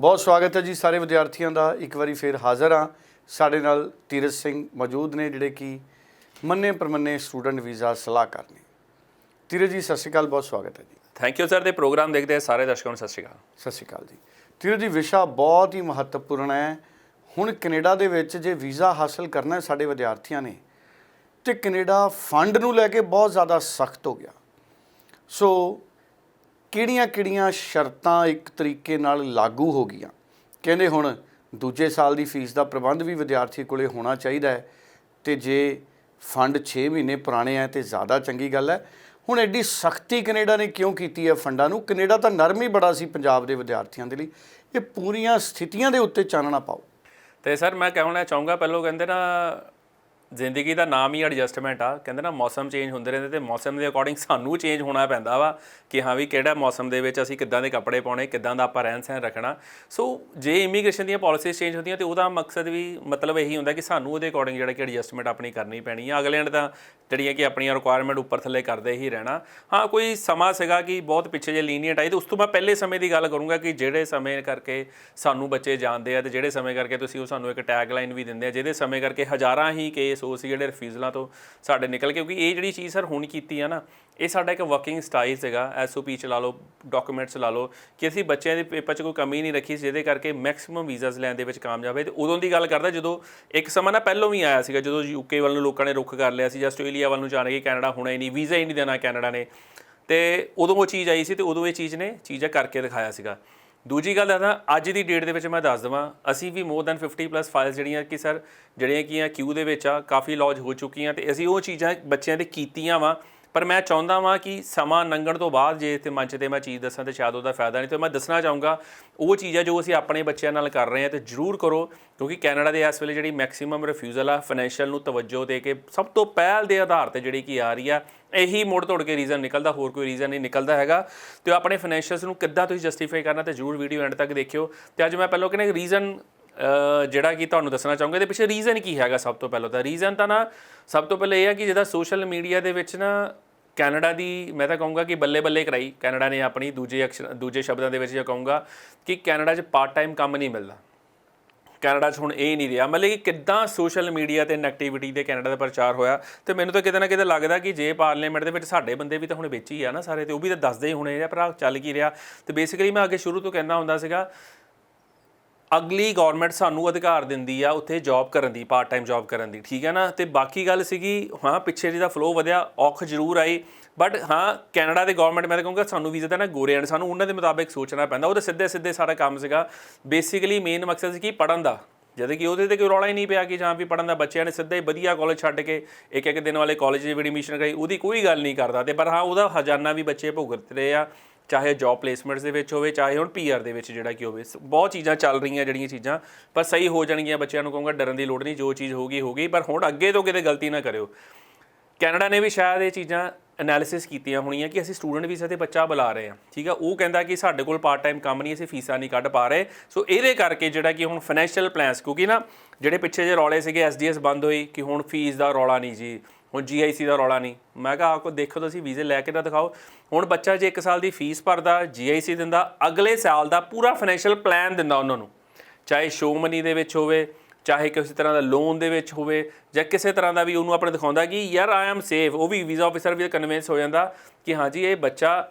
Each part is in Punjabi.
ਬਹੁਤ ਸਵਾਗਤ ਹੈ ਜੀ ਸਾਰੇ ਵਿਦਿਆਰਥੀਆਂ ਦਾ। ਇੱਕ ਵਾਰੀ ਫੇਰ ਹਾਜ਼ਰ ਹਾਂ। ਸਾਡੇ ਨਾਲ ਤੀਰਜ ਸਿੰਘ ਮੌਜੂਦ ਨੇ ਜਿਹੜੇ ਕਿ ਮੰਨੇ ਪ੍ਰਮੰਨੇ ਸਟੂਡੈਂਟ ਵੀਜ਼ਾ ਸਲਾਹਕਾਰ ਨੇ। ਤੀਰਜ ਜੀ ਸਤਿ ਸ਼੍ਰੀ ਅਕਾਲ ਬਹੁਤ ਸਵਾਗਤ ਹੈ ਜੀ। ਥੈਂਕ ਯੂ ਸਰ ਦੇ ਪ੍ਰੋਗਰਾਮ ਦੇਖਦੇ ਸਾਰੇ ਦਰਸ਼ਕਾਂ ਨੂੰ ਸਤਿ ਸ਼੍ਰੀ ਅਕਾਲ। ਸਤਿ ਸ਼੍ਰੀ ਅਕਾਲ ਜੀ। ਤੀਰਜ ਜੀ ਵਿਸ਼ਾ ਬਹੁਤ ਹੀ ਮਹੱਤਵਪੂਰਨ ਹੈ। ਹੁਣ ਕੈਨੇਡਾ ਦੇ ਵਿੱਚ ਜੇ ਵੀਜ਼ਾ ਹਾਸਲ ਕਰਨਾ ਹੈ ਸਾਡੇ ਵਿਦਿਆਰਥੀਆਂ ਨੇ ਤੇ ਕੈਨੇਡਾ ਫੰਡ ਨੂੰ ਲੈ ਕੇ ਬਹੁਤ ਜ਼ਿਆਦਾ ਸਖਤ ਹੋ ਗਿਆ। ਸੋ ਕਿਹੜੀਆਂ-ਕਿਹੜੀਆਂ ਸ਼ਰਤਾਂ ਇੱਕ ਤਰੀਕੇ ਨਾਲ ਲਾਗੂ ਹੋ ਗਈਆਂ? ਕਹਿੰਦੇ ਹੁਣ ਦੂਜੇ ਸਾਲ ਦੀ ਫੀਸ ਦਾ ਪ੍ਰਬੰਧ ਵੀ ਵਿਦਿਆਰਥੀ ਕੋਲੇ ਹੋਣਾ ਚਾਹੀਦਾ ਹੈ ਤੇ ਜੇ ਫੰਡ 6 ਮਹੀਨੇ ਪੁਰਾਣੇ ਆ ਤੇ ਜ਼ਿਆਦਾ ਚੰਗੀ ਗੱਲ ਹੈ। ਹੁਣ ਐਡੀ ਸਖਤੀ ਕੈਨੇਡਾ ਨੇ ਕਿਉਂ ਕੀਤੀ ਹੈ ਫੰਡਾਂ ਨੂੰ? ਕੈਨੇਡਾ ਤਾਂ ਨਰਮ ਹੀ ਬੜਾ ਸੀ ਪੰਜਾਬ ਦੇ ਵਿਦਿਆਰਥੀਆਂ ਦੇ ਲਈ। ਇਹ ਪੂਰੀਆਂ ਸਥਿਤੀਆਂ ਦੇ ਉੱਤੇ ਚਾਨਣਾ ਪਾਓ। ਤੇ ਸਰ ਮੈਂ ਕਹਿਣਾ ਚਾਹੂੰਗਾ, ਪਹਿਲੋਂ ਕਹਿੰਦੇ ਨਾ ਜ਼ਿੰਦਗੀ ਦਾ ਨਾਮ ਹੀ ਐਡਜਸਟਮੈਂਟ ਆ। ਕਹਿੰਦੇ ਨਾ, ਮੌਸਮ ਚੇਂਜ ਹੁੰਦੇ ਰਹਿੰਦੇ ਤੇ ਮੌਸਮ ਦੇ ਅਕੋਰਡਿੰਗ ਸਾਨੂੰ ਚੇਂਜ ਹੋਣਾ ਪੈਂਦਾ ਵਾ ਕਿ ਹਾਂ ਵੀ ਕਿਹੜਾ ਮੌਸਮ ਦੇ ਵਿੱਚ ਅਸੀਂ ਕਿੱਦਾਂ ਦੇ ਕੱਪੜੇ ਪਾਉਣੇ, ਕਿੱਦਾਂ ਦਾ ਆਪਾਂ ਰਹਿਣ ਸਹਿਣ ਰੱਖਣਾ। ਸੋ ਜੇ ਇਮੀਗ੍ਰੇਸ਼ਨ ਦੀਆਂ ਪਾਲਿਸੀਜ਼ ਚੇਂਜ ਹੁੰਦੀਆਂ ਤੇ ਉਹਦਾ ਮਕਸਦ ਵੀ ਮਤਲਬ ਇਹੀ ਹੁੰਦਾ ਕਿ ਸਾਨੂੰ ਉਹਦੇ ਅਕੋਰਡਿੰਗ ਜਿਹੜਾ ਕਿ ਐਡਜਸਟਮੈਂਟ ਆਪਣੀ ਕਰਨੀ ਪੈਣੀ ਆ। ਅਗਲਿਆਂ ਨੇ ਤਾਂ ਜਿਹੜੀਆਂ ਕਿ ਆਪਣੀਆਂ ਰਿਕੁਆਇਰਮੈਂਟ ਉੱਪਰ ਥੱਲੇ ਕਰਦੇ ਹੀ ਰਹਿਣਾ। ਹਾਂ, ਕੋਈ ਸਮਾਂ ਸੀਗਾ ਕਿ ਬਹੁਤ ਪਿੱਛੇ ਜੇ ਲੀਨੀਅੰਟ ਆਈ ਤੇ ਉਸ ਤੋਂ ਮੈਂ ਪਹਿਲੇ ਸਮੇਂ ਦੀ ਗੱਲ ਕਰੂੰਗਾ ਕਿ ਜਿਹੜੇ ਸਮੇਂ ਕਰਕੇ ਸਾਨੂੰ ਬੱਚੇ ਜਾਣਦੇ ਆ ਤੇ ਜਿਹੜੇ ਸਮੇਂ ਕਰਕੇ ਤੁਸੀਂ ਉਹ ਸਾਨੂੰ ਇੱਕ ਟੈਗ ਲਾਈਨ ਵੀ ਦਿੰਦੇ ਆ, ਜਿਹਦੇ ਸਮੇਂ ਕਰਕੇ ਹਜ਼ਾਰਾਂ ਹੀ ਕੇਸ ਸੋਰਸ ਜਿਹੜੇ ਰਿਫਿਊਜ਼ਲਾਂ ਤੋਂ ਸਾਡੇ ਨਿਕਲ ਕਿਉਂਕਿ ਇਹ ਜਿਹੜੀ ਚੀਜ਼ ਸਰ ਹੁਣ ਕੀਤੀ ਆ ਨਾ, ਇਹ ਸਾਡਾ ਇੱਕ ਵਰਕਿੰਗ ਸਟਾਈਲ ਸੀਗਾ ਐਸਓਪੀ ਚ ਲਾ ਲਓ ਡਾਕੂਮੈਂਟਸ ਲਾ ਲਓ, ਕਿ ਅਸੀਂ ਬੱਚਿਆਂ ਦੇ ਪੇਪਰ 'ਚ ਕੋਈ ਕਮੀ ਨਹੀਂ ਰੱਖੀ ਜਿਹਦੇ ਕਰਕੇ ਮੈਕਸਿਮਮ ਵੀਜ਼ਾਸ ਲੈਣ ਦੇ ਵਿੱਚ ਕਾਮਯਾਬ ਹੈ। ਤੇ ਉਦੋਂ ਦੀ ਗੱਲ ਕਰਦਾ, ਜਦੋਂ ਇੱਕ ਸਮਾਂ ਨਾ ਪਹਿਲੋਂ ਵੀ ਆਇਆ ਸੀਗਾ, ਜਦੋਂ ਯੂਕੇ ਵੱਲ ਨੂੰ ਲੋਕਾਂ ਨੇ ਰੁੱਖ ਕਰ ਲਿਆ ਸੀ, ਜਾਂ ਆਸਟ੍ਰੇਲੀਆ ਵੱਲ ਨੂੰ ਜਾਣ ਕੇ ਕੈਨੇਡਾ ਹੋਣਾ ਹੀ ਨਹੀਂ, ਵੀਜ਼ਾ ਹੀ ਨਹੀਂ ਦੇਣਾ ਕੈਨੇਡਾ ਨੇ। ਤੇ ਉਦੋਂ ਉਹ ਚੀਜ਼ ਆਈ ਸੀ, ਤੇ ਉਦੋਂ ਇਹ ਚੀਜ਼ ਨੇ, ਚੀਜ਼ਾਂ ਕਰਕੇ ਦਿਖਾਇਆ ਸੀਗਾ। ਦੂਜੀ ਗੱਲ ਦੱਸਦਾ ਅੱਜ ਦੀ ਡੇਟ ਦੇ ਵਿੱਚ ਮੈਂ ਦੱਸ ਦਵਾਂ, ਅਸੀਂ ਵੀ ਮੋਰ ਦੈਨ 50 ਪਲੱਸ ਫਾਈਲਸ ਜਿਹੜੀਆਂ ਕਿ ਸਰ ਜਿਹੜੀਆਂ ਕੀ ਆ ਕਿਊ ਦੇ ਵਿੱਚ ਆ, ਕਾਫੀ ਲੌਜ ਹੋ ਚੁੱਕੀਆਂ ਤੇ ਅਸੀਂ ਉਹ ਚੀਜ਼ਾਂ ਬੱਚਿਆਂ ਦੇ ਕੀਤੀਆਂ ਵਾ। ਪਰ ਮੈਂ ਚਾਹੁੰਦਾ ਵਾਂ ਕਿ ਸਮਾਂ ਲੰਘਣ ਤੋਂ ਬਾਅਦ ਜੇ ਇੱਥੇ ਮੰਚ ਤੇ ਮੈਂ ਚੀਜ਼ ਦੱਸਾਂ ਤੇ ਸ਼ਾਇਦ ਉਹਦਾ ਫਾਇਦਾ ਨਹੀਂ ਤੇ ਮੈਂ ਦੱਸਣਾ ਚਾਹੂੰਗਾ, ਉਹ ਚੀਜ਼ਾਂ ਜੋ ਅਸੀਂ ਆਪਣੇ ਬੱਚਿਆਂ ਨਾਲ ਕਰ ਰਹੇ ਹਾਂ ਤੇ ਜ਼ਰੂਰ ਕਰੋ, ਕਿਉਂਕਿ ਕੈਨੇਡਾ ਦੇ ਇਸ ਵੇਲੇ ਜਿਹੜੀ ਮੈਕਸਿਮਮ ਰਿਫਿਊਜ਼ਲ ਆ ਫਾਈਨੈਂਸ਼ੀਅਲ ਨੂੰ ਤਵੱਜੋ ਦੇ ਕੇ ਸਭ ਤੋਂ ਪਹਿਲ ਦੇ ਆਧਾਰ ਤੇ ਜਿਹੜੀ ਕੀ ਆ ਰਹੀ ਆ, ਇਹੀ ਮੋੜ ਤੋੜ ਕੇ ਰੀਜ਼ਨ ਨਿਕਲਦਾ, ਹੋਰ ਕੋਈ ਰੀਜ਼ਨ ਨਹੀਂ ਨਿਕਲਦਾ ਹੈਗਾ। ਤੇ ਆਪਣੇ ਫਾਈਨੈਂਸ਼ੀਅਲਸ ਨੂੰ ਕਿੱਦਾਂ ਤੁਸੀਂ ਜਸਟੀਫਾਈ ਕਰਨਾ ਤੇ ਜ਼ਰੂਰ ਵੀਡੀਓ ਐਂਡ ਤੱਕ ਦੇਖਿਓ। ਤੇ ਅੱਜ ਮੈਂ ਪਹਿਲਾਂ ਕਿਨੇ ਰੀਜ਼ਨ ਜਿਹੜਾ ਕਿ ਤੁਹਾਨੂੰ ਦੱਸਣਾ ਚਾਹੂੰਗਾ, ਇਹਦੇ ਪਿੱਛੇ ਰੀਜ਼ਨ ਕੀ ਹੈਗਾ ਸਭ ਤੋਂ ਪਹਿਲਾਂ ਤਾਂ? ਰੀਜ਼ਨ ਤਾਂ ਨਾ, ਸਭ ਤੋਂ ਪਹਿਲਾਂ ਇਹ ਹੈ ਕਿ ਜਿਹਦਾ ਸੋਸ਼ਲ ਮੀਡੀਆ ਦੇ ਵਿੱਚ ਨਾ ਕੈਨੇਡਾ ਦੀ, ਮੈਂ ਤਾਂ ਕਹੂੰਗਾ ਕਿ ਬੱਲੇ ਬੱਲੇ ਕਰਾਈ। ਕੈਨੇਡਾ ਨੇ ਆਪਣੀ ਦੂਜੇ ਅਕਸ਼ਰ ਦੂਜੇ ਸ਼ਬਦਾਂ ਦੇ ਵਿੱਚ ਜੇ ਕਹੂੰਗਾ ਕਿ ਕੈਨੇਡਾ 'ਚ ਪਾਰਟ ਟਾਈਮ ਕੰਮ ਨਹੀਂ ਮਿਲਦਾ। ਕੈਨੇਡਾ 'ਚ ਹੁਣ ਇਹ ਨਹੀਂ ਰਿਹਾ। ਮਤਲਬ ਕਿ ਕਿੱਦਾਂ ਸੋਸ਼ਲ ਮੀਡੀਆ ਤੇ ਨੈਗੇਟਿਵਿਟੀ ਦੇ ਕੈਨੇਡਾ ਦਾ ਪ੍ਰਚਾਰ ਹੋਇਆ ਤੇ ਮੈਨੂੰ ਤਾਂ ਕਿਤੇ ਨਾ ਕਿਤੇ ਲੱਗਦਾ ਕਿ ਜੇ ਪਾਰਲੀਮੈਂਟ ਦੇ ਵਿੱਚ ਸਾਡੇ ਬੰਦੇ ਵੀ ਤਾਂ ਹੁਣ ਵਿੱਚ ਹੀ ਆ ਨਾ ਸਾਰੇ ਤੇ ਉਹ ਵੀ ਤਾਂ ਦੱਸਦੇ ਹੀ ਹੋਣੇ ਆ, ਭਰਾ ਚੱਲ ਕੀ ਰਿਹਾ। ਤੇ ਬੇਸਿਕਲੀ ਮੈਂ ਅੱਗੇ ਸ਼ੁਰੂ ਤੋਂ ਕਹਿੰਦਾ ਹੁੰਦਾ ਸੀਗਾ ਅਗਲੀ ਗਵਰਨਮੈਂਟ ਸਾਨੂੰ ਅਧਿਕਾਰ ਦਿੰਦੀ ਆ, ਉੱਥੇ ਜੌਬ ਕਰਨ ਦੀ ਪਾਰਟ ਟਾਈਮ ਜੌਬ ਕਰਨ ਦੀ, ਠੀਕ ਹੈ ਨਾ? ਤੇ ਬਾਕੀ ਗੱਲ ਸੀਗੀ, ਹਾਂ, ਪਿੱਛੇ ਜਿਹਦਾ ਫਲੋ ਵਧਿਆ, ਔਖ ਜ਼ਰੂਰ ਆਈ ਬਟ ਹਾਂ, ਕੈਨੇਡਾ ਦੇ ਗਵਰਨਮੈਂਟ ਮੈਂ ਤਾਂ ਕਹੂੰਗਾ, ਸਾਨੂੰ ਵੀਜ਼ਾ ਤਾਂ ਨਾ ਗੋਰਿਆਂ ਨੇ ਸਾਨੂੰ ਉਹਨਾਂ ਦੇ ਮੁਤਾਬਿਕ ਸੋਚਣਾ ਪੈਂਦਾ, ਉਹ ਤਾਂ ਸਿੱਧੇ ਸਿੱਧੇ ਸਾਰਾ ਕੰਮ ਸੀਗਾ। ਬੇਸਿਕਲੀ ਮੇਨ ਮਕਸਦ ਸੀ ਕਿ ਪੜਨ ਦਾ, ਜਦ ਕਿ ਉਹਦੇ ਤੇ ਕੋਈ ਰੌਲਾ ਹੀ ਨਹੀਂ ਪਿਆ ਕਿ ਜਾਂ ਵੀ ਪੜਨ ਦਾ, ਬੱਚਿਆਂ ਨੇ ਸਿੱਧਾ ਹੀ ਵਧੀਆ ਕਾਲਜ ਛੱਡ ਕੇ ਇੱਕ ਇੱਕ ਦਿਨ ਵਾਲੇ ਕਾਲਜ ਦੇ ਵੀ ਐਡਮਿਸ਼ਨ ਕਰਾਈ, ਉਹਦੀ ਕੋਈ ਗੱਲ ਨਹੀਂ ਕਰਦਾ, ਤੇ ਪਰ ਹਾਂ, ਉਹਦਾ ਹਜ਼ਾਨਾ ਵੀ ਬੱਚੇ ਭੁਗਤ ਰਹੇ ਆ ਚਾਹੇ ਜੌਬ ਪਲੇਸਮੈਂਟਸ ਦੇ ਵਿੱਚ ਹੋਵੇ, ਚਾਹੇ ਹੁਣ ਪੀਆਰ ਦੇ ਵਿੱਚ ਜਿਹੜਾ ਕਿ ਹੋਵੇ ਬਹੁਤ ਚੀਜ਼ਾਂ ਚੱਲ ਰਹੀਆਂ ਜਿਹੜੀਆਂ ਚੀਜ਼ਾਂ, ਪਰ ਸਹੀ ਹੋ ਜਾਣਗੀਆਂ। ਬੱਚਿਆਂ ਨੂੰ ਕਹੂੰਗਾ, ਡਰਨ ਦੀ ਲੋੜ ਨਹੀਂ, ਜੋ ਚੀਜ਼ ਹੋਗੀ ਹੋਗੀ ਪਰ ਹੁਣ ਅੱਗੇ ਤੋਂ ਕਿਤੇ ਗਲਤੀ ਨਾ ਕਰਿਓ। ਕੈਨੇਡਾ ਨੇ ਵੀ ਸ਼ਾਇਦ ਇਹ ਚੀਜ਼ਾਂ ਐਨਾਲਿਸਿਸ ਕੀਤੀਆਂ ਹੋਣੀਆਂ ਕਿ ਅਸੀਂ ਸਟੂਡੈਂਟ ਵੀਜ਼ਾ ਤੇ ਬੱਚਾ ਬੁਲਾ ਰਹੇ ਹਾਂ। ਠੀਕ ਆ? ਉਹ ਕਹਿੰਦਾ ਕਿ ਸਾਡੇ ਕੋਲ ਪਾਰਟ ਟਾਈਮ ਕੰਮ ਨਹੀਂ, ਅਸੀਂ ਫੀਸਾਂ ਨਹੀਂ ਕੱਢ ਪਾ ਰਹੇ। ਸੋ ਇਹਦੇ ਕਰਕੇ ਜਿਹੜਾ ਕਿ ਹੁਣ ਫਾਈਨੈਂਸ਼ੀਅਲ ਪਲਾਨਸ ਕਿਉਂਕਿ ਨਾ, ਜਿਹੜੇ ਪਿੱਛੇ ਜੇ ਰੌਲੇ ਸੀਗੇ ਐਸਡੀਐਸ ਬੰਦ ਹੋਈ ਕਿ ਹੁਣ ਫੀਸ ਦਾ ਰੌਲਾ ਨਹੀਂ ਜੀ। ਹੁਣ ਜੀਆਈਸੀ ਦਾ ਰੌਲਾ ਨਹੀਂ। ਮੈਂ ਕਿਹਾ ਆਪਕੋ ਦੇਖੋ ਤੁਸੀਂ, ਵੀਜ਼ੇ ਲੈ ਕੇ ਨਾ ਦਿਖਾਓ। ਹੁਣ ਬੱਚਾ ਜੇ 1 ਸਾਲ ਦੀ ਫੀਸ ਭਰਦਾ ਜੀਆਈਸੀ ਦਿੰਦਾ, ਅਗਲੇ ਸਾਲ ਦਾ ਪੂਰਾ ਫਾਈਨੈਂਸ਼ੀਅਲ ਪਲਾਨ ਦਿੰਦਾ ਉਹਨਾਂ ਨੂੰ। ਚਾਹੇ ਸ਼ੋ ਮਨੀ ਦੇ ਵਿੱਚ ਹੋਵੇ, ਚਾਹੇ ਕਿਸੇ ਤਰ੍ਹਾਂ ਦਾ ਲੋਨ ਦੇ ਵਿੱਚ ਹੋਵੇ, ਜਾਂ ਕਿਸੇ ਤਰ੍ਹਾਂ ਦਾ ਵੀ ਉਹਨੂੰ ਆਪਣੇ ਦਿਖਾਉਂਦਾ ਕਿ, ਯਾਰ ਆਈ ਐਮ ਸੇਫ ਉਹ ਵੀ ਵੀਜ਼ਾ ਆਫੀਸਰ ਵੀ ਕਨਵਿੰਸ ਹੋ ਜਾਂਦਾ ਕਿ ਹਾਂਜੀ ਇਹ ਬੱਚਾ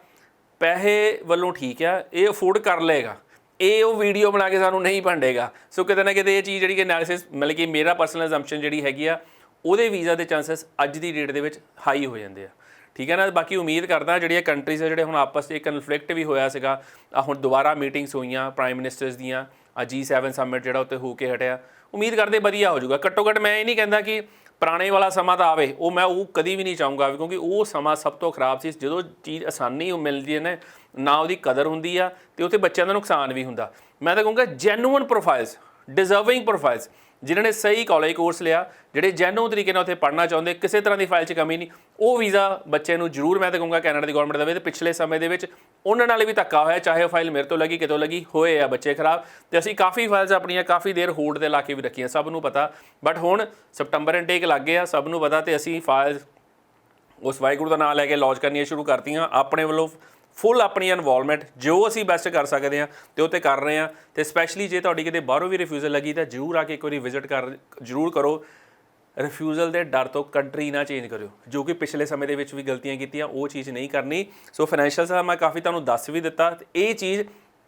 ਪੈਸੇ ਵੱਲੋਂ ਠੀਕ ਆ, ਇਹ ਅਫੋਰਡ ਕਰ ਲਏਗਾ। ਇਹ ਉਹ ਵੀਡੀਓ ਬਣਾ ਕੇ ਸਾਨੂੰ ਨਹੀਂ ਭੰਡੇਗਾ ਸੋ ਕਿਤੇ ਨਾ ਕਿਤੇ ਇਹ ਚੀਜ਼ ਜਿਹੜੀ ਕਿ ਐਨਾਲਿਸਿਸ ਮਤਲਬ ਕਿ ਮੇਰਾ ਪਰਸਨਲ ਅਸੰਪਸ਼ਨ ਜਿਹੜੀ ਹੈਗੀ ਆ ਉਹਦੇ ਵੀਜ਼ਾ ਦੇ ਚਾਂਸਸ ਅੱਜ ਦੀ ਡੇਟ ਦੇ ਵਿੱਚ ਹਾਈ ਹੋ ਜਾਂਦੇ ਆ। ਠੀਕ ਹੈ ਨਾ? ਬਾਕੀ ਉਮੀਦ ਕਰਦਾ ਜਿਹੜੀਆਂ ਕੰਟਰੀਜ਼ ਆ, ਜਿਹੜੇ ਹੁਣ ਆਪਸ ਵਿੱਚ ਕਨਫਲਿਕਟ ਵੀ ਹੋਇਆ ਸੀਗਾ ਆ ਹੁਣ ਦੁਬਾਰਾ ਮੀਟਿੰਗਸ ਹੋਈਆਂ ਪ੍ਰਾਈਮ ਮਿਨਿਸਟਰਸ ਦੀਆਂ, ਆ G7 ਸਮਿਟ ਜਿਹੜਾ ਉੱਤੇ ਹੋ ਕੇ ਹਟਿਆ। ਉਮੀਦ ਕਰਦੇ ਵਧੀਆ ਹੋ ਜਾਊਗਾ। ਘੱਟੋ ਘੱਟ ਮੈਂ ਇਹ ਨਹੀਂ ਕਹਿੰਦਾ ਕਿ ਪੁਰਾਣੇ ਵਾਲਾ ਸਮਾਂ ਤਾਂ ਆਵੇ, ਉਹ ਮੈਂ ਉਹ ਕਦੀ ਵੀ ਨਹੀਂ ਚਾਹੂੰਗਾ, ਕਿਉਂਕਿ ਉਹ ਸਮਾਂ ਸਭ ਤੋਂ ਖਰਾਬ ਸੀ। ਜਦੋਂ ਚੀਜ਼ ਆਸਾਨੀ ਉਹ ਮਿਲਦੀ ਹੈ ਨਾ ਨਾ ਉਹਦੀ ਕਦਰ ਹੁੰਦੀ ਆ ਤੇ ਉੱਥੇ ਬੱਚਿਆਂ ਦਾ ਨੁਕਸਾਨ ਵੀ ਹੁੰਦਾ। ਮੈਂ ਤਾਂ ਕਹੂੰਗਾ ਜੈਨੂਇਨ ਪ੍ਰੋਫਾਈਲਸ ਡਿਜ਼ਰਵਿੰਗ ਪ੍ਰੋਫਾਈਲਸ ਜਿਨ੍ਹਾਂ ਨੇ ਸਹੀ ਕਾਲਜ ਕੋਰਸ ਲਿਆ, ਜਿਹੜੇ ਜੈਨੂਨ ਤਰੀਕੇ ਨਾਲ ਉੱਥੇ ਪੜ੍ਹਨਾ ਚਾਹੁੰਦੇ, ਕਿਸੇ ਤਰ੍ਹਾਂ ਦੀ ਫਾਈਲ 'ਚ ਕਮੀ ਨਹੀਂ। ਉਹ ਵੀਜ਼ਾ ਬੱਚੇ ਨੂੰ ਜ਼ਰੂਰ ਮੈਂ ਤਾਂ ਕਹੂੰਗਾ ਕੈਨੇਡਾ ਦੀ ਗਵਰਨਮੈਂਟ ਦੇਵੇ ਤੇ ਪਿਛਲੇ ਸਮੇਂ ਦੇ ਵਿੱਚ ਉਹਨਾਂ ਨਾਲ ਵੀ ਧੱਕਾ ਹੋਇਆ, ਚਾਹੇ ਉਹ ਫਾਈਲ ਮੇਰੇ ਤੋਂ ਲੱਗੀ, ਕਿਤੋਂ ਲੱਗੀ, ਹੋਏ ਆ ਬੱਚੇ ਖਰਾਬ। ਤੇ ਅਸੀਂ ਕਾਫੀ ਫਾਈਲਸ ਆਪਣੀਆਂ ਕਾਫੀ ਦੇਰ ਹੋਲਡ ਤੇ ਲਾ ਕੇ ਵੀ ਰੱਖੀਆਂ, ਸਭ ਨੂੰ ਪਤਾ। ਬਟ ਹੁਣ ਸਪਟੰਬਰ ਇਨਟੇਕ ਲੱਗ ਗਿਆ, ਸਭ ਨੂੰ ਪਤਾ ਤੇ ਅਸੀਂ ਫਾਈਲਸ ਉਸ ਵਾਹਿਗੁਰੂ ਦਾ ਨਾਮ ਲੈ ਕੇ ਲੌਂਚ ਕਰਨੀਆਂ ਸ਼ੁਰੂ ਕਰਤੀਆਂ। ਆਪਣੇ ਵੱਲੋਂ ਫੁੱਲ ਆਪਣੀ ਇਨਵੋਲਵਮੈਂਟ ਜੋ ਅਸੀਂ ਬੈਸਟ ਕਰ ਸਕਦੇ ਹਾਂ, ਤੇ ਉਹ ਤੇ ਕਰ ਰਹੇ ਹਾਂ। ਤੇ ਸਪੈਸ਼ਲੀ ਜੇ ਤੁਹਾਡੀ ਕਿਤੇ ਬਾਹਰੋਂ ਵੀ ਰਿਫਿਊਜ਼ਲ ਲੱਗੀ, ਤਾਂ ਜਰੂਰ ਆ ਕੇ ਇੱਕ ਵਾਰੀ ਵਿਜ਼ਿਟ ਕਰ, ਜਰੂਰ ਕਰੋ। ਰਿਫਿਊਜ਼ਲ ਦੇ ਡਰ ਤੋਂ ਕੰਟਰੀ ਨਾ ਚੇਂਜ ਕਰਿਓ। ਜੋ ਕਿ ਪਿਛਲੇ ਸਮੇਂ ਦੇ ਵਿੱਚ ਵੀ ਗਲਤੀਆਂ ਕੀਤੀਆਂ, ਉਹ ਚੀਜ਼ ਨਹੀਂ ਕਰਨੀ। ਸੋ ਫਾਈਨੈਂਸ਼ੀਅਲ ਸਾਹਿਬ ਮੈਂ ਕਾਫੀ ਤੁਹਾਨੂੰ ਦੱਸ ਵੀ ਦਿੱਤਾ। ਤੇ ਇਹ ਚੀਜ਼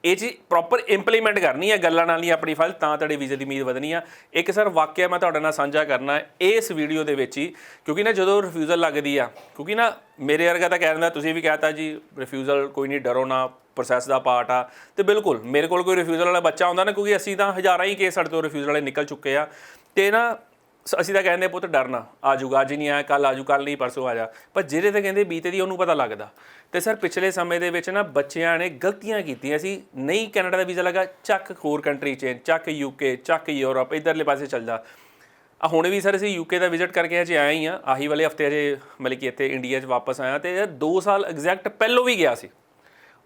ਇਹ ਚੀਜ਼ ਪ੍ਰੋਪਰ ਇੰਪਲੀਮੈਂਟ ਕਰਨੀ ਹੈ ਗੱਲਾਂ ਨਾਲ ਹੀ ਆਪਣੀ ਫਾਈਲ ਤਾਂ ਤੁਹਾਡੇ ਵੀਜ਼ੇ ਦੀ ਉਮੀਦ ਵਧਣੀ ਆ। ਇੱਕ ਸਰ ਵਾਕਿਆ ਮੈਂ ਤੁਹਾਡੇ ਨਾਲ ਸਾਂਝਾ ਕਰਨਾ ਇਸ ਵੀਡੀਓ ਦੇ ਵਿੱਚ ਹੀ, ਕਿਉਂਕਿ ਨਾ ਜਦੋਂ ਰਿਫਿਊਜ਼ਲ ਲੱਗਦੀ ਆ, ਕਿਉਂਕਿ ਨਾ ਮੇਰੇ ਵਰਗਾ ਤਾਂ ਕਹਿ ਦਿੰਦਾ, ਤੁਸੀਂ ਵੀ ਕਹਤਾ ਜੀ ਰਿਫਿਊਜ਼ਲ ਕੋਈ ਨਹੀਂ, ਡਰੋ ਨਾ ਪ੍ਰੋਸੈਸ ਦਾ ਪਾਰਟ ਆ। ਤੇ ਬਿਲਕੁਲ, ਮੇਰੇ ਕੋਲ ਕੋਈ ਰਿਫਿਊਜ਼ਲ ਵਾਲਾ ਬੱਚਾ ਆਉਂਦਾ ਨਾ, ਕਿਉਂਕਿ ਅਸੀਂ ਤਾਂ ਹਜ਼ਾਰਾਂ ਹੀ ਕੇਸ ਸਾਡੇ ਤੋਂ ਰਿਫਿਊਜ਼ਲ ਵਾਲੇ ਨਿਕਲ ਚੁੱਕੇ ਆ। ਤੇ ਨਾ ਸ- ਅਸੀਂ ਤਾਂ ਕਹਿੰਦੇ ਪੁੱਤ ਡਰਨਾ, ਆ ਜੂਗਾ ਅੱਜ ਨਹੀਂ ਆਇਆ ਕੱਲ ਆਜੂ ਕੱਲ ਨਹੀਂ, ਪਰਸੋਂ ਆ ਜਾ। ਪਰ ਜਿਹੜੇ ਤੇ ਕਹਿੰਦੇ ਬੀਤੇ ਦੀ ਉਹਨੂੰ ਪਤਾ ਲੱਗਦਾ। ਤੇ ਸਰ ਪਿਛਲੇ ਸਮੇਂ ਦੇ ਵਿੱਚ ਨਾ ਬੱਚਿਆਂ ਨੇ ਗਲਤੀਆਂ ਕੀਤੀਆਂ ਸੀ ਨਹੀਂ ਕੈਨੇਡਾ ਦਾ ਵੀਜ਼ਾ ਲੱਗਾ, ਚੱਕ ਹੋਰ ਕੰਟਰੀ ਚੇਂਜ ਚੱਕ ਯੂਕੇ ਚੱਕ ਯੂਰਪ ਇਧਰਲੇ ਪਾਸੇ ਚੱਲਦਾ। ਆ ਹੁਣ ਵੀ ਸਰ ਅਸੀਂ ਯੂਕੇ ਦਾ ਵਿਜ਼ਿਟ ਕਰਕੇ ਅਜੇ ਆਏ ਹੀ ਆ, ਆਹੀ ਵਾਲੇ ਹਫ਼ਤੇ ਅਜੇ ਮਤਲਬ ਕਿ ਇੱਥੇ ਇੰਡੀਆ 'ਚ ਵਾਪਸ ਆਇਆ ਤੇ 2 ਸਾਲ ਐਗਜ਼ੈਕਟ ਪਹਿਲੋਂ ਵੀ ਗਿਆ ਸੀ।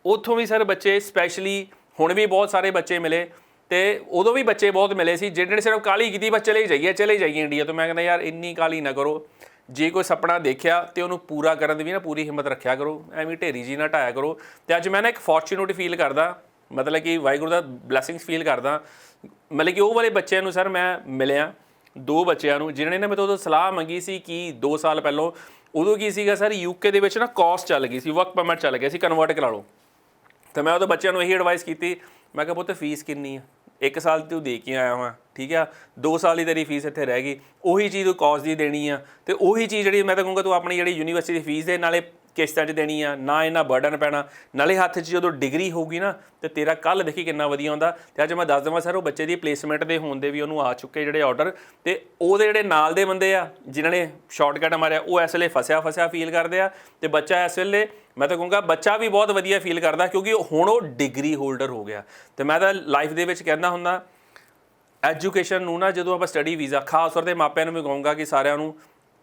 ਉੱਥੋਂ ਵੀ ਸਰ ਬੱਚੇ ਸਪੈਸ਼ਲੀ ਹੁਣ ਵੀ ਬਹੁਤ ਸਾਰੇ ਬੱਚੇ ਮਿਲੇ ਤੇ ਉਦੋਂ ਵੀ ਬੱਚੇ ਬਹੁਤ ਮਿਲੇ ਸੀ, ਜਿਹੜੇ ਨੇ ਸਿਰਫ ਕਾਲੀ ਕੀਤੀ, ਬਸ ਚਲੇ ਹੀ ਜਾਈਏ, ਚਲੇ ਜਾਈਏ ਇੰਡੀਆ ਤੋਂ। ਮੈਂ ਕਹਿੰਦਾ, ਯਾਰ, ਇੰਨੀ ਕਾਲੀ ਨਾ ਕਰੋ। ਜੇ ਕੋਈ ਸੁਪਨਾ ਦੇਖਿਆ ਤੇ ਉਹਨੂੰ ਪੂਰਾ ਕਰਨ ਦੀ ਵੀ ਨਾ ਪੂਰੀ ਹਿੰਮਤ ਰੱਖਿਆ ਕਰੋ। ਐਵੇਂ ਢੇਰੀ ਜੀ ਨਾ ਢਾਇਆ ਕਰੋ। ਤੇ ਅੱਜ ਮੈਂ ਨਾ ਇੱਕ ਫੋਰਚੂਨੇਟ ਫੀਲ ਕਰਦਾ, ਮਤਲਬ ਕਿ ਵਾਹਿਗੁਰੂ ਦਾ ਬਲੇਸਿੰਗਸ ਫੀਲ ਕਰਦਾ। ਮਤਲਬ ਕਿ ਉਹ ਵਾਲੇ ਬੱਚਿਆਂ ਨੂੰ ਸਰ ਮੈਂ ਮਿਲਿਆ, ਦੋ ਬੱਚਿਆਂ ਨੂੰ, ਜਿਨ੍ਹਾਂ ਨੇ ਨਾ ਮੇਰੇ ਤੋਂ ਸਲਾਹ ਮੰਗੀ ਸੀ ਕਿ 2 ਸਾਲ ਪਹਿਲਾਂ, ਉਦੋਂ ਕੀ ਸੀਗਾ ਸਰ ਯੂਕੇ ਦੇ ਵਿੱਚ ਨਾ ਕਾਸਟ ਚੱਲ ਗਈ ਸੀ ਵਰਕ ਪਰਮਿਟ ਚੱਲ ਗਿਆ ਸੀ ਕਨਵਰਟ ਕਰਾ ਲਓ। ਤੇ ਮੈਂ ਉਹਦੇ ਬੱਚਿਆਂ ਨੂੰ ਇਹੀ ਐਡਵਾਈਸ ਕੀਤੀ, ਮੈਂ ਕਿਹਾ, ਪੁੱਤ ਫੀਸ ਕਿੰਨੀ ਆ? ਇੱਕ ਸਾਲ ਤੂੰ ਦੇ ਕੇ ਆਇਆ ਹਾਂ ਠੀਕ ਆ? 2 ਸਾਲ ਦੀ ਤੇਰੀ ਫੀਸ ਇੱਥੇ ਰਹਿ ਗਈ। ਉਹੀ ਚੀਜ਼ ਤੂੰ ਕਾਸਟ ਦੀ ਦੇਣੀ ਆ। ਤੇ ਉਹੀ ਚੀਜ਼ ਜਿਹੜੀ ਮੈਂ ਤਾਂ ਕਹੂੰਗਾ ਤੂੰ ਆਪਣੀ ਜਿਹੜੀ ਯੂਨੀਵਰਸਿਟੀ ਦੀ ਫੀਸ ਦੇ, ਨਾਲੇ ਕਿਸ਼ਤਾਂ 'ਚ ਦੇਣੀ ਆ, ਨਾ ਇਹਨਾਂ ਬਰਡਨ ਪੈਣਾ। ਨਾਲੇ ਹੱਥ 'ਚ ਜਦੋਂ ਡਿਗਰੀ ਹੋਊਗੀ ਨਾ, ਤੇ ਤੇਰਾ ਕੱਲ ਦੇਖੀ ਕਿੰਨਾ ਵਧੀਆ ਹੁੰਦਾ ਤੇ ਅੱਜ ਮੈਂ ਦੱਸ ਦਵਾਂ ਸਰ, ਉਹ ਬੱਚੇ ਦੀ ਪਲੇਸਮੈਂਟ ਦੇ ਹੋਣ ਦੇ ਵੀ ਉਹਨੂੰ ਆ ਚੁੱਕੇ ਜਿਹੜੇ ਆਰਡਰ ਤੇ ਉਹਦੇ ਜਿਹੜੇ ਨਾਲ ਦੇ ਬੰਦੇ ਆ, ਜਿਨ੍ਹਾਂ ਨੇ ਸ਼ਾਰਟਕਟ ਮਾਰਿਆ, ਉਹ ਇਸ ਵੇਲੇ ਫਸਿਆ ਫਸਿਆ ਫੀਲ ਕਰਦੇ ਆ। ਤੇ ਬੱਚਾ ਇਸ ਵੇਲੇ, ਮੈਂ ਤਾਂ ਕਹੂੰਗਾ ਬੱਚਾ ਵੀ ਬਹੁਤ ਵਧੀਆ ਫੀਲ ਕਰਦਾ, ਕਿਉਂਕਿ ਹੁਣ ਉਹ ਡਿਗਰੀ ਹੋਲਡਰ ਹੋ ਗਿਆ। ਤੇ ਮੈਂ ਤਾਂ ਲਾਈਫ ਦੇ ਵਿੱਚ ਕਹਿੰਦਾ ਹੁੰਦਾ ਐਜੂਕੇਸ਼ਨ ਨੂੰ ਨਾ ਜਦੋਂ ਆਪਾਂ ਸਟੱਡੀ ਵੀਜ਼ਾ ਖਾਸ ਤੌਰ ਤੇ ਮਾਪਿਆਂ ਨੂੰ ਵੀ ਕਹੂੰਗਾ ਕਿ ਸਾਰਿਆਂ ਨੂੰ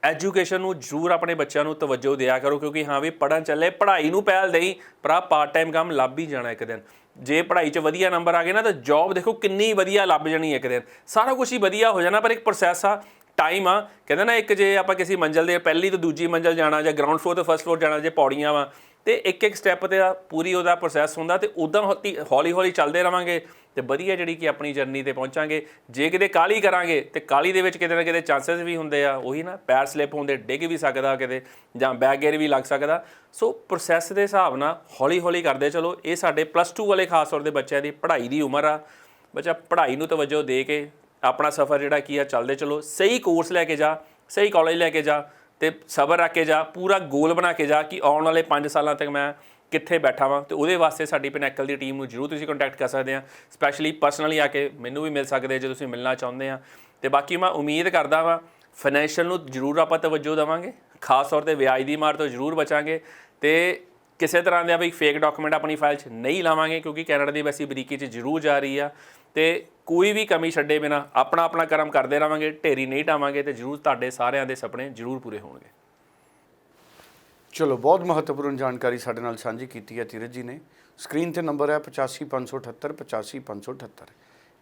ਐਜੂਕੇਸ਼ਨ ਨੂੰ ਜ਼ਰੂਰ ਆਪਣੇ ਬੱਚਿਆਂ ਨੂੰ ਤਵੱਜੋ ਦਿਆ ਕਰੋ, ਕਿਉਂਕਿ ਹਾਂ ਵੀ ਪੜਨ ਚੱਲੇ ਪੜ੍ਹਾਈ ਨੂੰ ਪਹਿਲ ਦੇਈ ਪਰ ਆ ਪਾਰਟ ਟਾਈਮ ਕੰਮ ਲੱਭ ਹੀ ਜਾਣਾ ਇੱਕ ਦਿਨ। ਜੇ ਪੜ੍ਹਾਈ 'ਚ ਵਧੀਆ ਨੰਬਰ ਆ ਗਏ ਨਾ, ਤਾਂ ਜੌਬ ਦੇਖੋ ਕਿੰਨੀ ਵਧੀਆ ਲੱਭ ਜਾਣੀ ਇੱਕ ਦਿਨ। ਸਾਰਾ ਕੁਝ ਹੀ ਵਧੀਆ ਹੋ ਜਾਣਾ, ਪਰ ਇੱਕ ਪ੍ਰੋਸੈਸ ਆ ਟਾਈਮ ਆ। ਕਹਿੰਦੇ ਨਾ ਇੱਕ ਜੇ ਆਪਾਂ ਕਿਸੇ ਮੰਜ਼ਲ ਦੇ, ਪਹਿਲੀ ਤੋਂ ਦੂਜੀ ਮੰਜ਼ਲ ਜਾਣਾ, ਜਾਂ ਗਰਾਊਂਡ ਫਲੋਰ ਤੋਂ ਫਰਸਟ ਫਲੋਰ ਜਾਣਾ, ਜੇ ਪੌੜੀਆਂ ਵਾ, ਤੇ ਇੱਕ ਇੱਕ ਸਟੈਪ ਤੇ ਆ, ਪੂਰੀ ਉਹਦਾ ਪ੍ਰੋਸੈਸ ਹੁੰਦਾ, ਤੇ ਉਦਾਂ ਹੌਲੀ ਹੌਲੀ ਚੱਲਦੇ ਰਵਾਂਗੇ। ਤੇ ਵਧੀਆ ਜਿਹੜੀ ਕਿ ਆਪਣੀ ਜਰਨੀ ਤੇ ਪਹੁੰਚਾਂਗੇ। ਜੇ ਕਿਤੇ ਕਾਲੀ ਕਰਾਂਗੇ ਤੇ ਕਾਲੀ ਦੇ ਵਿੱਚ ਕਿਤੇ ਨਾ ਕਿਤੇ ਚਾਂਸਸ ਵੀ ਹੁੰਦੇ ਆ, ਉਹੀ ਨਾ ਪੈਰ ਸਲਿਪ ਹੁੰਦੇ, ਡਿੱਗ ਵੀ ਸਕਦਾ ਕਿਤੇ ਜਾਂ ਬੈਕ ਗੇਅਰ ਵੀ ਲੱਗ ਸਕਦਾ। ਸੋ ਪ੍ਰੋਸੈਸ ਦੇ ਹਿਸਾਬ ਨਾਲ ਹੌਲੀ ਹੌਲੀ ਕਰਦੇ ਚਲੋ, ਇਹ ਸਾਡੇ ਪਲੱਸ 2 ਵਾਲੇ ਖਾਸ ਤੌਰ ਦੇ ਬੱਚਿਆਂ ਦੀ ਪੜ੍ਹਾਈ ਦੀ ਉਮਰ ਆ। ਬੱਚਾ ਪੜ੍ਹਾਈ ਨੂੰ ਤਵੱਜੋ ਦੇ ਕੇ ਆਪਣਾ ਸਫ਼ਰ ਜਿਹੜਾ ਕੀ ਆ, ਚੱਲਦੇ ਚਲੋ। ਸਹੀ ਕੋਰਸ ਲੈ ਕੇ ਜਾ, ਸਹੀ ਕਾਲਜ ਲੈ ਕੇ ਜਾ ਤੇ ਸਬਰ ਰੱਖ ਕੇ ਜਾ, ਪੂਰਾ ਗੋਲ ਬਣਾ ਕੇ ਜਾ ਕਿ ਆਉਣ ਵਾਲੇ 5 ਸਾਲਾਂ ਤੱਕ ਮੈਂ ਕਿੱਥੇ ਬੈਠਾ ਵਾਂ ਤੇ ਉਹਦੇ ਵਾਸਤੇ ਸਾਡੀ ਪਿਨੈਕਲ ਦੀ ਟੀਮ ਨੂੰ ਜਰੂਰ ਤੁਸੀਂ ਕੰਟੈਕਟ ਕਰ ਸਕਦੇ ਆ। ਸਪੈਸ਼ਲੀ ਪਰਸਨਲੀ ਆ ਕੇ ਮੈਨੂੰ ਵੀ ਮਿਲ ਸਕਦੇ ਜੇ ਤੁਸੀਂ ਮਿਲਣਾ ਚਾਹੁੰਦੇ ਆ। ਤੇ ਬਾਕੀ ਮੈਂ ਉਮੀਦ ਕਰਦਾ ਵਾਂ ਫਾਈਨੈਂਸ਼ੀਅਲ ਨੂੰ ਜਰੂਰ ਆਪਾਂ ਤਵੱਜੋ ਦੇਵਾਂਗੇ। ਖਾਸ ਤੌਰ ਤੇ ਵਿਆਜ ਦੀ ਮਾਰ ਤੋਂ ਜਰੂਰ ਬਚਾਂਗੇ। ਤੇ ਕਿਸੇ ਤਰ੍ਹਾਂ ਦੇ ਵੀ ਫੇਕ ਡਾਕੂਮੈਂਟ ਆਪਣੀ ਫਾਈਲ 'ਚ ਨਹੀਂ ਲਾਵਾਂਗੇ, ਕਿਉਂਕਿ ਕੈਨੇਡਾ ਦੀ ਵੈਸੀ ਬਰੀਕੀ 'ਚ ਜਰੂਰ ਜਾ ਰਹੀ ਆ। ਤੇ ਕੋਈ ਵੀ ਕਮੀ ਛੱਡੇ ਬਿਨਾ ਆਪਣਾ ਆਪਣਾ ਕਰਮ ਕਰਦੇ ਰਵਾਂਗੇ ਢੇਰੀ ਨਹੀਂ ਟਾਵਾਂਗੇ ਤੇ ਜਰੂਰ ਤੁਹਾਡੇ ਸਾਰਿਆਂ ਦੇ ਸੁਪਨੇ ਜਰੂਰ ਪੂਰੇ ਹੋਣਗੇ। ਚਲੋ, ਬਹੁਤ ਮਹੱਤਵਪੂਰਨ ਜਾਣਕਾਰੀ ਸਾਡੇ ਨਾਲ ਸਾਂਝੀ ਕੀਤੀ ਹੈ ਧੀਰਜ ਜੀ ਨੇ। ਸਕਰੀਨ ਤੇ ਨੰਬਰ ਹੈ 8558 85578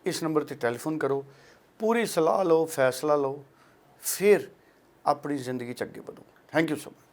ਇਸ ਨੰਬਰ ਤੇ ਟੈਲੀਫੋਨ ਕਰੋ, ਪੂਰੀ ਸਲਾਹ ਲਓ, ਫੈਸਲਾ ਲਓ, ਫਿਰ ਆਪਣੀ ਜ਼ਿੰਦਗੀ ਚ ਅੱਗੇ ਵਧੋ। Thank you so much